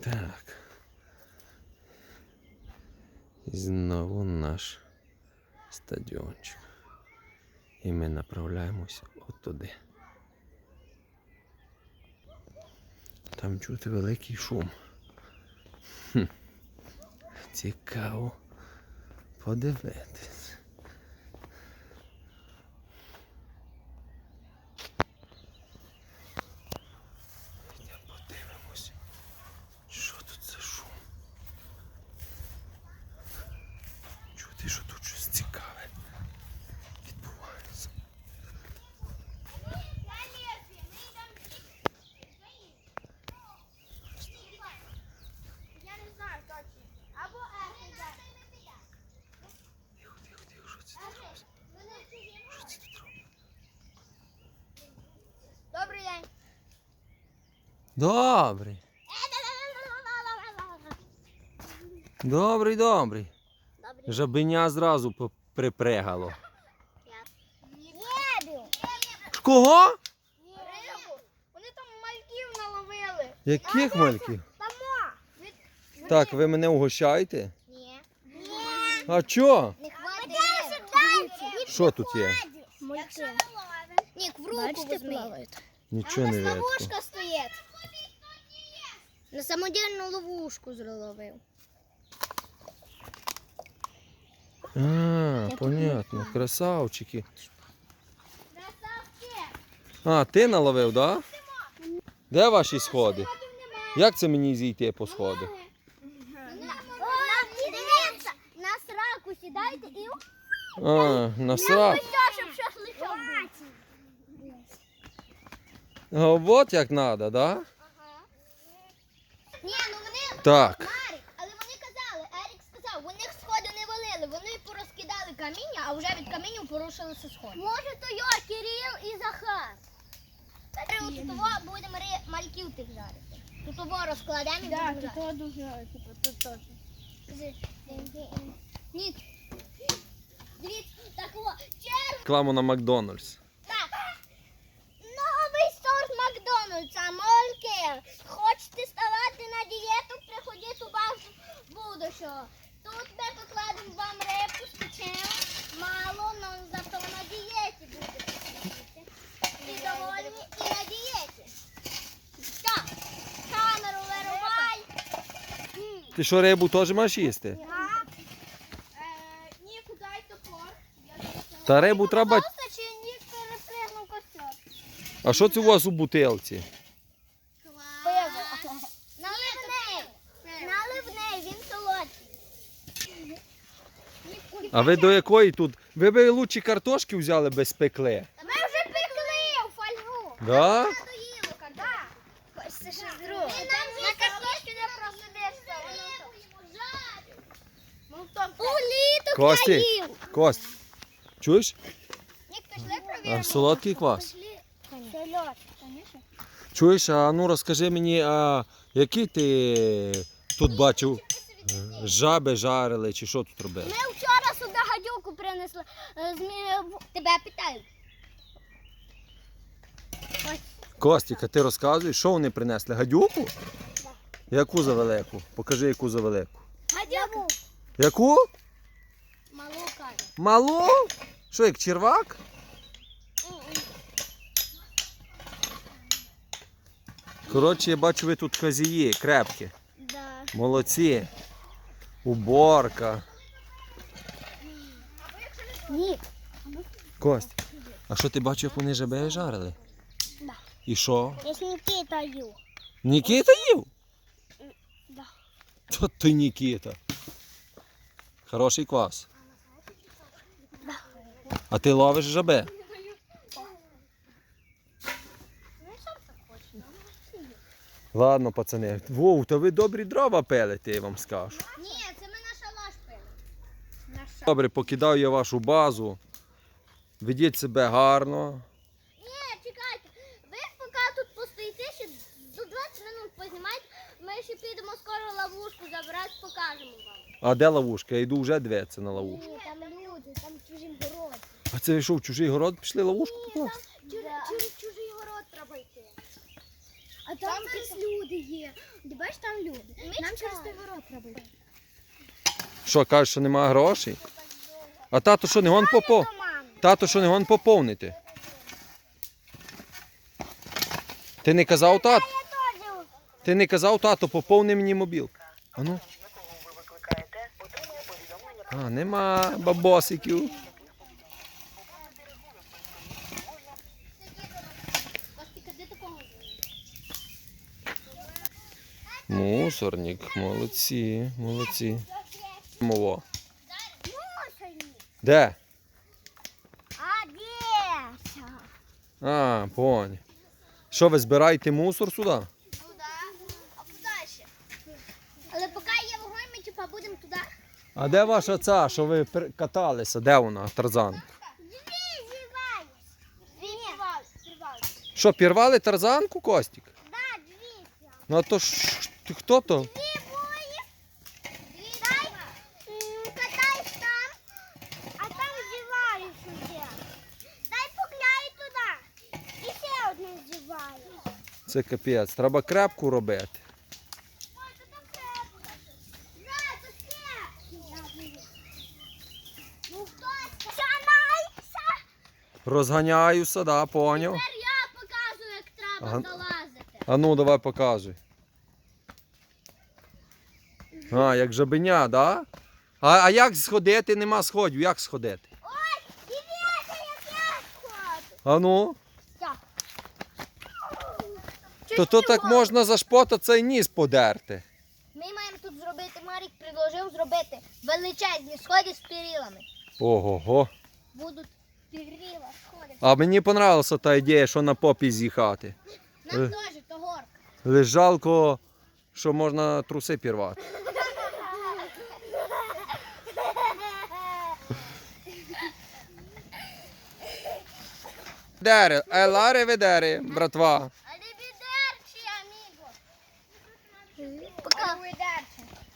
Так. І знову наш стадіончик. І ми направляємося от туди. Там чути великий шум. Хм. Цікаво подивитись. Йдемо подивимось, що тут за шум. Чути, що тут щось цікаве відбувається. Я не знаю точно. Або Ехеда. Тихо, тихо, тихо, що це тут робиться? Що це тут робиться? Добрий день. Добрий. Добрий, добрий. Жабеня зразу припрягало. Кого? Рибу. Вони там мальків наловили. Яких мальків? Так, ви мене угощаєте? Ні. А чо? Що тут є? Мальки. Нік, в руку возьми. Нічого не видно. ловушка стоїть. На самодільну ловушку зловив. А, понятно, красавчики. Красавчик. А, ти наловив, так? Да? Де ваші сходи? Як це мені зійти по? Дивіться, на сраку сідайте і А, на сра. ось щоб шашличок був. А, от як треба, да? Так. Марік, але вони казали, Ерік сказав, вони сходи не валили, вони порозкидали каміння, а вже від каміння порушилися сходи. Може, то йо, Кирил і Захар. Тут того будемо ри- мальків тих жарити. Тут того розкладемо і будемо жарити. то дуже, типу, тут теж. Ні. Дивіться, так о, черг. Рекламу на Макдональдс. Так. Новий сорт Макдональдса, мольки. Хочете ставати на Ти що рибу теж маєш їсти? Е, Ні, дай топор. Та рибу треба. чи ні перепригнув костер? А що це у вас у бутилці? Пиво. Наливний. Наливний, він солодкий. А ви до якої тут? Ви б лучше картошки взяли без пекли. Ми вже пекли у фольгу. Да? Це ще друге. На картошку не просидишся. Уліток я їв. Кость. Чуєш? Нік, пішли провіримо. А, солодкий квас. Чуєш, а ну розкажи мені, а які ти тут бачив? е, Жаби жарили чи що тут робили? Ми вчора сюди гадюку принесли. Е, Тебе питаю. Костік, а ти розказуєш, що вони принесли? Гадюку? Яку за велику? Покажи, яку за велику. Гадюку. Яку? Малу кажу. Малу? Що, як червак? Коротше, я бачу, ви тут хазії, крепкі. Да. Молодці. Уборка. Ні. Кость, а що ти бачив, як вони жабе жарили? Да. І що? Я ж Нікіта їв. Нікіта їв? Да. То ти Нікіта. Хороший квас. А ти ловиш жабе? Ладно, пацани. Вов, та ви добрі дрова пилите, я вам скажу. Ні, це ми на шалаш пили. Добре, покидаю я вашу базу. Ведіть себе гарно. Ні, чекайте. Ви поки тут постоїте, ще до 20 минут познімайте. Ми ще підемо скоро ловушку забрати, покажемо вам. А де ловушка? Я йду вже дивитися на ловушку. Ні, там люди, там чужим город. А це ви що, в чужий город пішли ловушку покласти? Через, через чужий город треба йти. А там зараз люди є. Ти бачиш, там люди. Нам через той город треба йти. Що, кажеш, що немає грошей? А тато що не гон попов... Тато що не гон поповнити? Ти не казав тат? Ти не казав тато, поповни мені мобіл. А ну. А, нема бабосиків. Мусорник, молодці, молодці. Мово. Де? А де? А, понял. Що ви збираєте мусор сюди? Ну да. А куди ще? Але поки є вогонь, ми типа будемо туди. А де ваша ця, що ви каталися? Де вона, Тарзан? Дві. Дві. Що, пірвали тарзанку, Костік? Да, дві. Ну а то ж ти хто то? Дві бої. Дай, м, там, а там зіваєш уже. Дай погляй туди. І ще одне зіваєш. Це капець. Треба крепку робити. Ой, то там крепко. На, то ще. Ну хтось. Чанайся. Розганяюся, да, поняв. Тепер я покажу, як треба Ага. залазити. А ну, давай показуй. А, як жабеня, да? А, а як сходити? Нема сходів. Як сходити? Ой, дивіться, як я сходу. А ну? Так. То, то так можна за шпота цей ніс подерти. Ми маємо тут зробити, Марік предложив зробити величезні сходи з перилами. Ого-го. Будуть А мені понравилася та ідея, що на попі з'їхати. Нам Е. теж то горка. Лиш жалко, що можна труси пірвати. Ведери, елари ведери, братва.